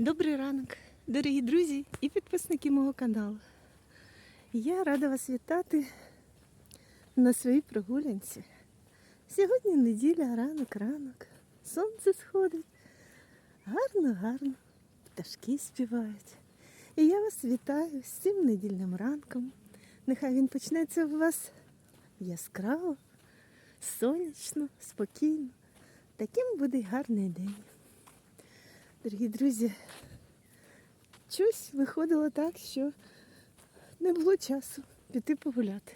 Добрий ранок, дорогі друзі і підписники мого каналу. Я рада вас вітати на своїй прогулянці. Сьогодні неділя, ранок, ранок. Сонце сходить. Гарно, гарно. Пташки співають. І я вас вітаю з цим недільним ранком. Нехай він почнеться у вас яскраво, сонячно, спокійно. Таким буде гарний день. Дорогі друзі, щось виходило так, що не було часу піти погуляти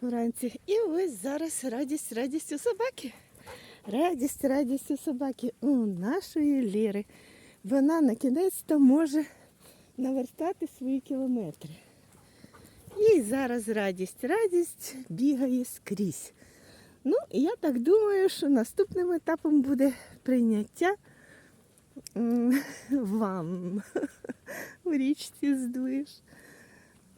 вранці. І ось зараз радість, радість у собаки. Радість, радість у собаки у нашої Ліри. Вона на кінець-то може навертати свої кілометри. І зараз радість, радість бігає скрізь. Ну, я так думаю, що наступним етапом буде прийняття вам в річці здвиж.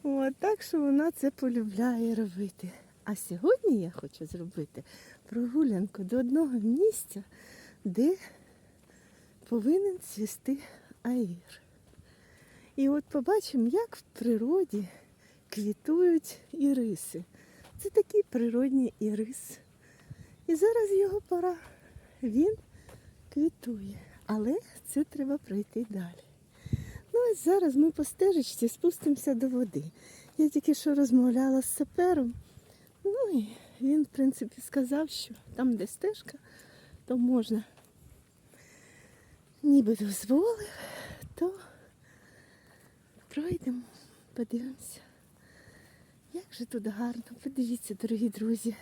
От, так що вона це полюбляє робити. А сьогодні я хочу зробити прогулянку до одного місця, де повинен цвісти аїр. І от побачимо, як в природі квітують іриси. Це такий природній ірис. І зараз його пора. Він квітує. Але це треба пройти далі. Ну ось зараз ми по стежечці спустимося до води. Я тільки що розмовляла з сапером. Ну і він, в принципі, сказав, що там, де стежка, то можна. Ніби дозволив, то пройдемо, подивимося. Як же тут гарно, подивіться, дорогі друзі.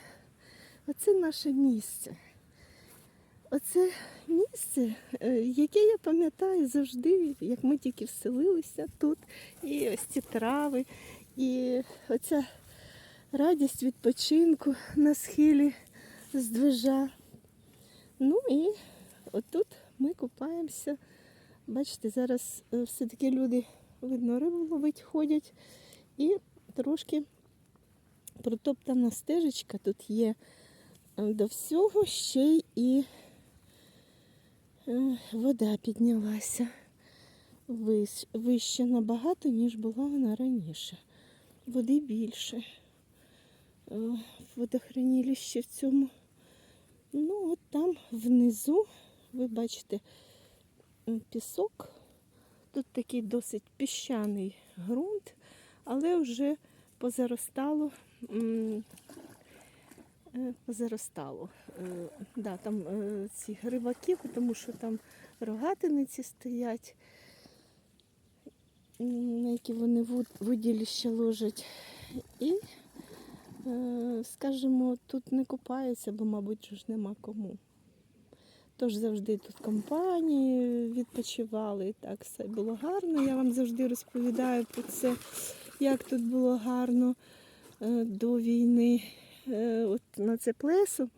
Оце наше місце. Оце місце, е, яке я пам'ятаю завжди, як ми тільки вселилися тут, і ось ці трави, і оця радість відпочинку на схилі здвижа. Ну і отут ми купаємося. Бачите, зараз е, все-таки люди, видно, рибу ловить, ходять, і трошки протоптана стежечка тут є. Е, До всього ще й і вода піднялася вище набагато, ніж була вона раніше. Води більше. Е, Водохранилище в цьому. Ну, от там внизу, ви бачите, пісок. Тут такий досить піщаний ґрунт, але вже позаростало. е, Позаростало. Е, Да, там е, ці грибаки, тому що там рогатиниці стоять, на які вони вуділіще ложать. І, е, скажімо, тут не купаються, бо, мабуть, ж нема кому. Тож завжди тут компанії відпочивали, так все було гарно. Я вам завжди розповідаю про це, як тут було гарно до війни. От на це плесо.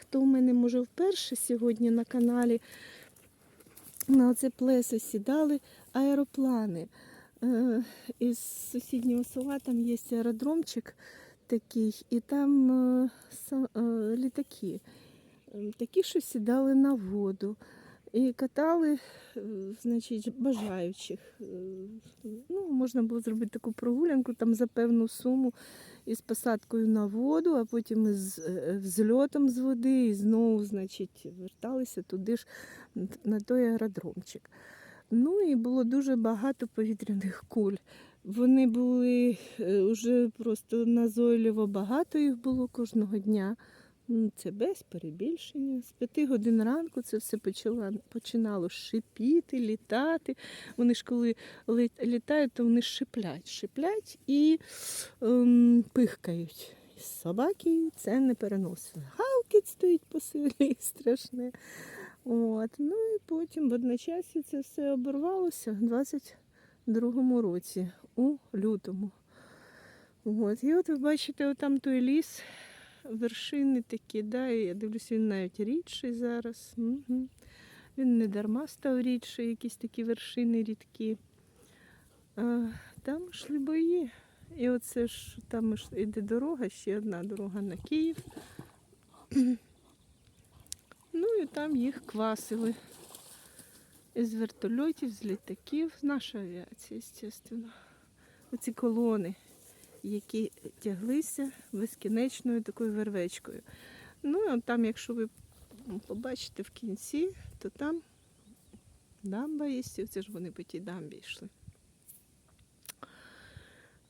Хто в мене може вперше сьогодні на каналі на це плесо сідали аероплани. Е, Із сусіднього села там є аеродромчик такий, і там е, е, літаки. Такі, що сідали на воду. І катали, значить, бажаючих. Ну, можна було зробити таку прогулянку там за певну суму із посадкою на воду, а потім із е, взльотом з води, і знову, значить, верталися туди ж на той аеродромчик. Ну і було дуже багато повітряних куль. Вони були вже просто назойливо багато їх було кожного дня. Ну, Це без перебільшення. З п'яти годин ранку це все почало, починало шипіти, літати. Вони ж коли літають, то вони шиплять, шиплять і ем, пихкають. І Собаки це не переносили. Гавкіт стоїть по селі страшне. От. Ну і потім в одночасі це все оборвалося в 22-му році, у лютому. От. І от ви бачите, отам той ліс, вершини такі, да, і я дивлюся, він навіть рідший зараз. Угу. Він не дарма став рідший, якісь такі вершини рідкі. А, там йшли бої. І оце ж там іде дорога, ще одна дорога на Київ. Ну і там їх квасили. Із вертольотів, з літаків, з нашої авіації, звісно. Оці колони, які тяглися безкінечною такою вервечкою. Ну, а там, якщо ви побачите в кінці, то там дамба є, це ж вони по тій дамбі йшли.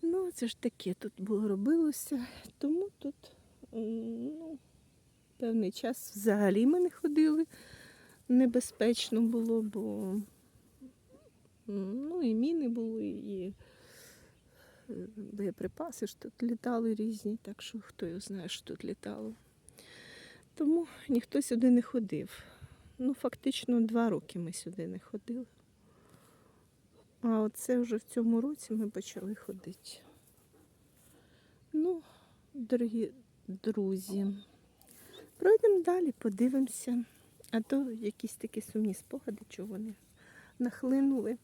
Ну, це ж таке тут було робилося, тому тут ну, певний час взагалі ми не ходили. Небезпечно було, бо ну, і міни були, і боєприпаси ж тут літали різні, так що хто його знає, що тут літало. Тому ніхто сюди не ходив. Ну, фактично два роки ми сюди не ходили. А оце вже в цьому році ми почали ходити. Ну, дорогі друзі, пройдемо далі, подивимося. А то якісь такі сумні спогади, чого вони нахлинули.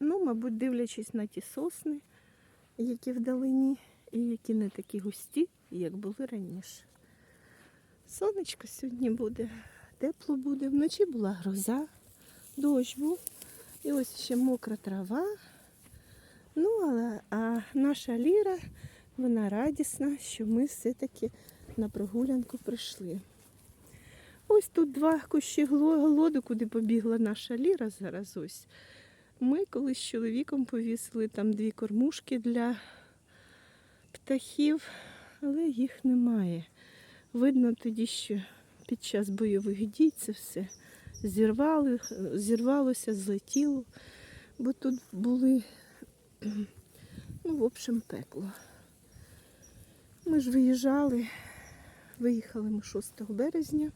Ну, мабуть, дивлячись на ті сосни, які вдалині, і які не такі густі, як були раніше. Сонечко сьогодні буде, тепло буде. Вночі була гроза, дощ був. І ось ще мокра трава. Ну, але а наша Ліра, вона радісна, що ми все-таки на прогулянку прийшли. Ось тут два кущі голоду, куди побігла наша Ліра зараз ось. Ми колись з чоловіком повісили там дві кормушки для птахів, але їх немає. Видно тоді, що під час бойових дій це все зірвали, зірвалося, злетіло, бо тут були, ну, в общем, пекло. Ми ж виїжджали, виїхали ми 6 березня,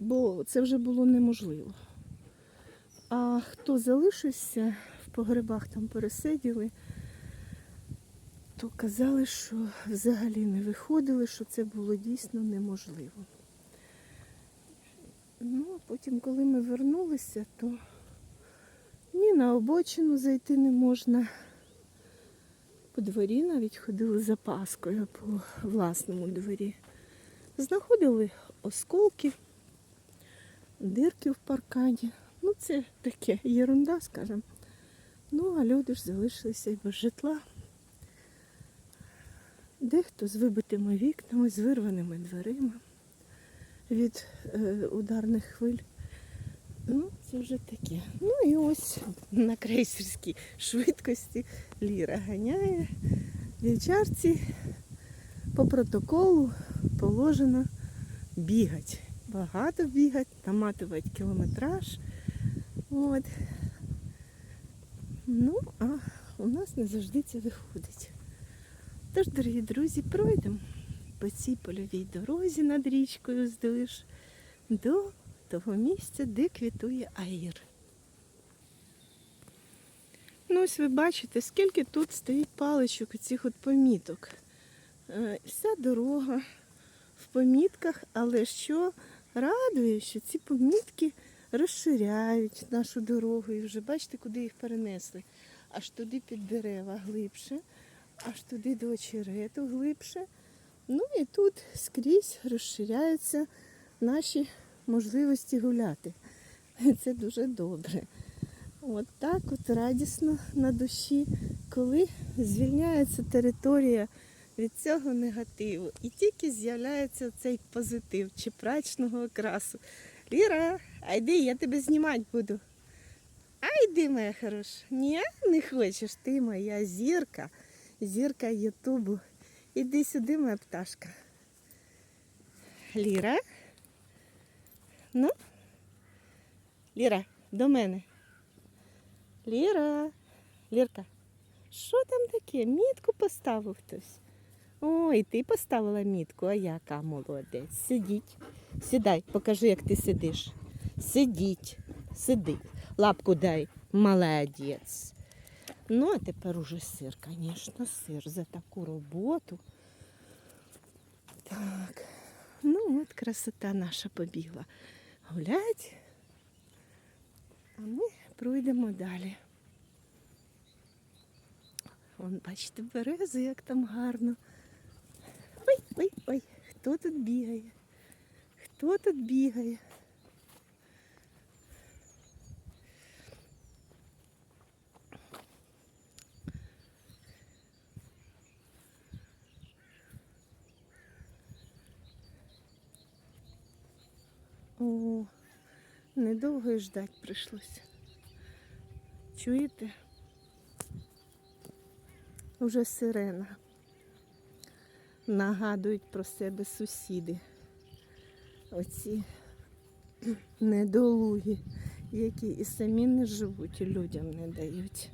бо це вже було неможливо. А хто залишився в погребах, там пересиділи, то казали, що взагалі не виходили, що це було дійсно неможливо. Ну, а потім, коли ми вернулися, то ні на обочину зайти не можна. По дворі навіть ходили за паскою по власному дворі. Знаходили осколки, дирки в паркані. Ну, це таке єрунда, скажімо. Ну, а люди ж залишилися і без житла. Дехто з вибитими вікнами, з вирваними дверима від е, ударних хвиль. Ну, це вже таке. Ну і ось на крейсерській швидкості Ліра ганяє. Дівчарці по протоколу положено бігати. Багато бігати, наматувати кілометраж. От. Ну, а у нас не завжди це виходить. Тож, дорогі друзі, пройдемо по цій польовій дорозі над річкою здовж до того місця, де квітує аїр. Ну, ось ви бачите, скільки тут стоїть паличок цих от поміток. Е, Вся дорога в помітках, але що радує, що ці помітки розширяють нашу дорогу. І вже бачите, куди їх перенесли. Аж туди під дерева глибше, аж туди до очерету глибше. Ну і тут скрізь розширяються наші можливості гуляти. Це дуже добре. От так от радісно на душі, коли звільняється територія від цього негативу. І тільки з'являється цей позитив чи прачного окрасу. Ліра, а йди, я тебе знімати буду. А йди, моя хороша. Ні, не хочеш, ти моя зірка, зірка Ютубу. Іди сюди, моя пташка. Ліра. Ну? Ліра, до мене. Ліра. Лірка. Що там таке? Мітку поставив хтось. Ой, ти поставила мітку, а яка молодець. Сидіть. Сідай, покажи, як ти сидиш. Сидіть, сиди. Лапку дай. Молодець. Ну, а тепер уже сир, звісно, сир за таку роботу. Так. Ну, от красота наша побігла. Гулять. А ми пройдемо далі. Вон, бачите, берези, як там гарно. Ой, ой, ой, хто тут бігає? Хто тут бігає? О, недовго і ждать прийшлося. Чуєте? Уже сирена. Нагадують про себе сусіди. Оці недолугі, які і самі не живуть, і людям не дають.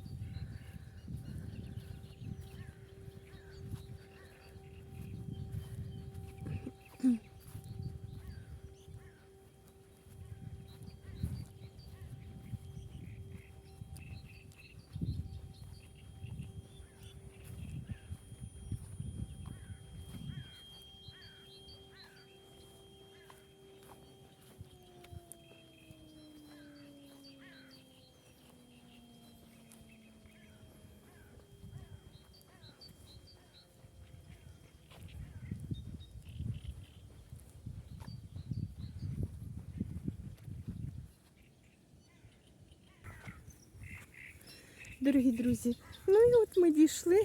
Дорогі друзі, ну і от ми дійшли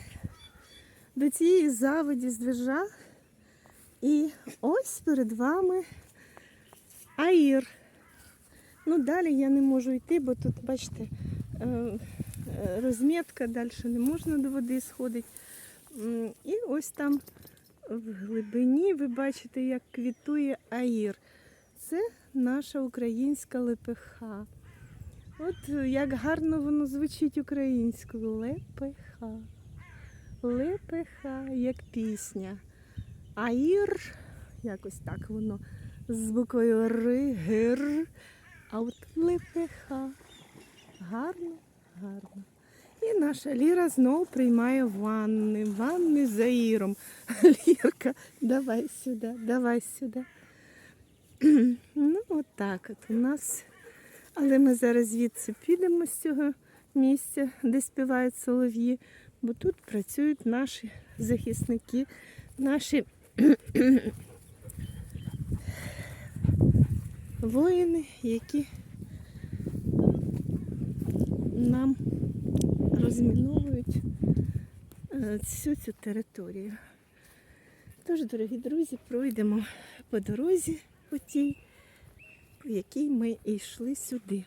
до цієї заводі з движа. І ось перед вами Аїр. Ну, далі я не можу йти, бо тут, бачите, е, е, розмітка, далі не можна до води сходити. І ось там в глибині ви бачите, як квітує Аїр. Це наша українська лепеха. От е, як гарно воно звучить українською. Лепеха. Лепеха, як пісня. Аїр, якось так воно з буквою Р, гир. А от лепеха. Гарно, гарно. І наша Ліра знову приймає ванни. Ванни з Аїром. Лірка, давай сюди, давай сюди. Ну, от так от у нас. Але ми зараз звідси підемо з цього місця, де співають солов'ї, бо тут працюють наші захисники, наші воїни, які нам розміновують е, всю цю територію. Тож, дорогі друзі, пройдемо по дорозі по тій, по якій ми йшли сюди.